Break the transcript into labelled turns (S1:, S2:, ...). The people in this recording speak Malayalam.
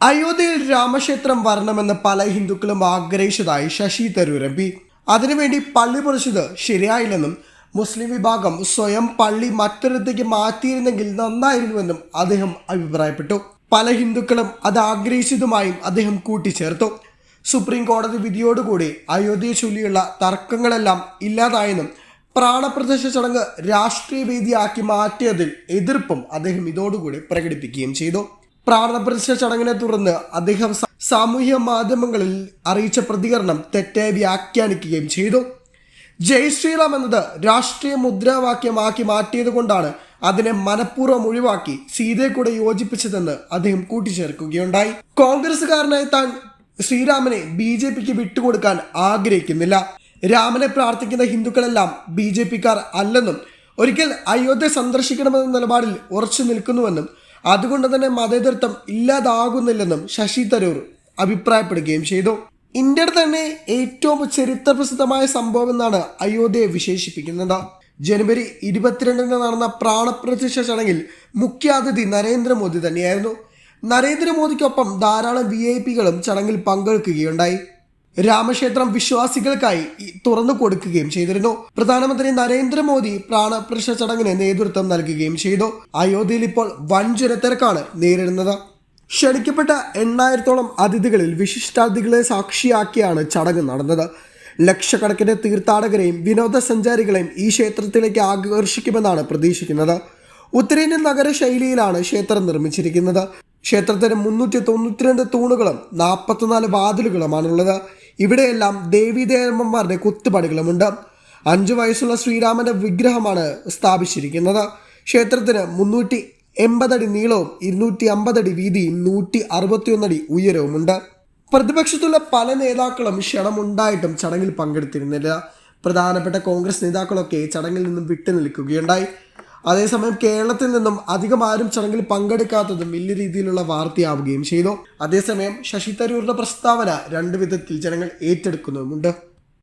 S1: അയോധ്യയിൽ രാമക്ഷേത്രം വരണമെന്ന് പല ഹിന്ദുക്കളും ആഗ്രഹിച്ചതായി ശശി തരൂർ എം പി. അതിനുവേണ്ടി പള്ളി പൊളിച്ചത് ശരിയായില്ലെന്നും മുസ്ലിം വിഭാഗം സ്വയം പള്ളി മറ്റൊരിടത്തേക്ക് മാറ്റിയിരുന്നെങ്കിൽ നന്നായിരുന്നുവെന്നും അദ്ദേഹം അഭിപ്രായപ്പെട്ടു. പല ഹിന്ദുക്കളും അത് ആഗ്രഹിച്ചതുമായും അദ്ദേഹം കൂട്ടിച്ചേർത്തു. സുപ്രീം കോടതി വിധിയോടുകൂടി അയോധ്യയെ ചൊല്ലിയുള്ള തർക്കങ്ങളെല്ലാം ഇല്ലാതായെന്നും പ്രാണപ്രതിഷ്ഠ ചടങ്ങ് രാഷ്ട്രീയ വേദിയാക്കി മാറ്റിയതിൽ എതിർപ്പും അദ്ദേഹം ഇതോടുകൂടി പ്രകടിപ്പിക്കുകയും ചെയ്തു. പ്രാണപ്രതിഷ്ഠ ചടങ്ങിനെ തുടർന്ന് അദ്ദേഹം സാമൂഹ്യ മാധ്യമങ്ങളിൽ അറിയിച്ച പ്രതികരണം തെറ്റായി വ്യാഖ്യാനിക്കുകയും ചെയ്തു. ജയ് ശ്രീറാം എന്നത് രാഷ്ട്രീയ മുദ്രാവാക്യമാക്കി മാറ്റിയത് കൊണ്ടാണ് അതിനെ മനഃപൂർവം ഒഴിവാക്കി സീതയെ കൂടെ യോജിപ്പിച്ചതെന്ന് അദ്ദേഹം കൂട്ടിച്ചേർക്കുകയുണ്ടായി. കോൺഗ്രസുകാരനായ താൻ ശ്രീരാമനെ ബി ജെ പിക്ക് വിട്ടുകൊടുക്കാൻ ആഗ്രഹിക്കുന്നില്ല. രാമനെ പ്രാർത്ഥിക്കുന്ന ഹിന്ദുക്കളെല്ലാം ബി ജെ പിക്കാർ അല്ലെന്നും ഒരിക്കൽ അയോധ്യ സന്ദർശിക്കണമെന്ന നിലപാടിൽ ഉറച്ചു നിൽക്കുന്നുവെന്നും അതുകൊണ്ട് തന്നെ മതേതൃത്വം ഇല്ലാതാകുന്നില്ലെന്നും ശശി തരൂർ അഭിപ്രായപ്പെടുകയും ചെയ്തു. ഇന്ത്യയുടെ തന്നെ ഏറ്റവും ചരിത്ര പ്രസിദ്ധമായ സംഭവം എന്നാണ് അയോധ്യയെ വിശേഷിപ്പിക്കുന്നത്. ജനുവരി ഇരുപത്തിരണ്ടിന് നടന്ന പ്രാണപ്രതിഷ്ഠ ചടങ്ങിൽ മുഖ്യാതിഥി നരേന്ദ്രമോദി തന്നെയായിരുന്നു. നരേന്ദ്രമോദിക്കൊപ്പം ധാരാളം വി ഐ പികളും ചടങ്ങിൽ പങ്കെടുക്കുകയുണ്ടായി. രാമക്ഷേത്രം വിശ്വാസികൾക്കായി തുറന്നു കൊടുക്കുകയും ചെയ്തിരുന്നു. പ്രധാനമന്ത്രി നരേന്ദ്രമോദി പ്രാണപ്രതിഷ്ഠ ചടങ്ങിന് നേതൃത്വം നൽകുകയും ചെയ്തു. അയോധ്യയിൽ ഇപ്പോൾ വൻ ജനത്തിരക്കാണ് നേരിടുന്നത്. ക്ഷണിക്കപ്പെട്ട എണ്ണായിരത്തോളം അതിഥികളിൽ വിശിഷ്ടാതിഥികളെ സാക്ഷിയാക്കിയാണ് ചടങ്ങ് നടന്നത്. ലക്ഷക്കണക്കിന് തീർത്ഥാടകരെയും വിനോദസഞ്ചാരികളെയും ഈ ക്ഷേത്രത്തിലേക്ക് ആകർഷിക്കുമെന്നാണ് പ്രതീക്ഷിക്കുന്നത്. ഉത്തരേന്ത്യൻ നഗര ശൈലിയിലാണ് ക്ഷേത്രം നിർമ്മിച്ചിരിക്കുന്നത്. ക്ഷേത്രത്തിന് മുന്നൂറ്റി തൊണ്ണൂറ്റിരണ്ട് തൂണുകളും നാൽപ്പത്തിനാല് വാതിലുകളുമാണുള്ളത്. ഇവിടെയെല്ലാം ദേവീദേവന്മാരുടെ കുത്തുപണികളുമുണ്ട്. അഞ്ചു വയസ്സുള്ള ശ്രീരാമന്റെ വിഗ്രഹമാണ് സ്ഥാപിച്ചിരിക്കുന്നത്. ക്ഷേത്രത്തിന് മുന്നൂറ്റി എൺപതടി നീളവും ഇരുന്നൂറ്റി അമ്പതടി വീതിയും നൂറ്റി അറുപത്തിയൊന്നടി ഉയരവുമുണ്ട്. പ്രതിപക്ഷത്തുള്ള പല നേതാക്കളും ക്ഷണമുണ്ടായിട്ടും ചടങ്ങിൽ പങ്കെടുത്തിരുന്നില്ല. പ്രധാനപ്പെട്ട കോൺഗ്രസ് നേതാക്കളൊക്കെ ചടങ്ങിൽ നിന്നും വിട്ടുനിൽക്കുകയുണ്ടായി. അതേസമയം കേരളത്തിൽ നിന്നും അധികം ആരും ചടങ്ങിൽ പങ്കെടുക്കാത്തതും വലിയ രീതിയിലുള്ള വാർത്തയാവുകയും ചെയ്തു. അതേസമയം ശശി തരൂരിന്റെ പ്രസ്താവന രണ്ടു വിധത്തിൽ ജനങ്ങൾ ഏറ്റെടുക്കുന്നുമുണ്ട്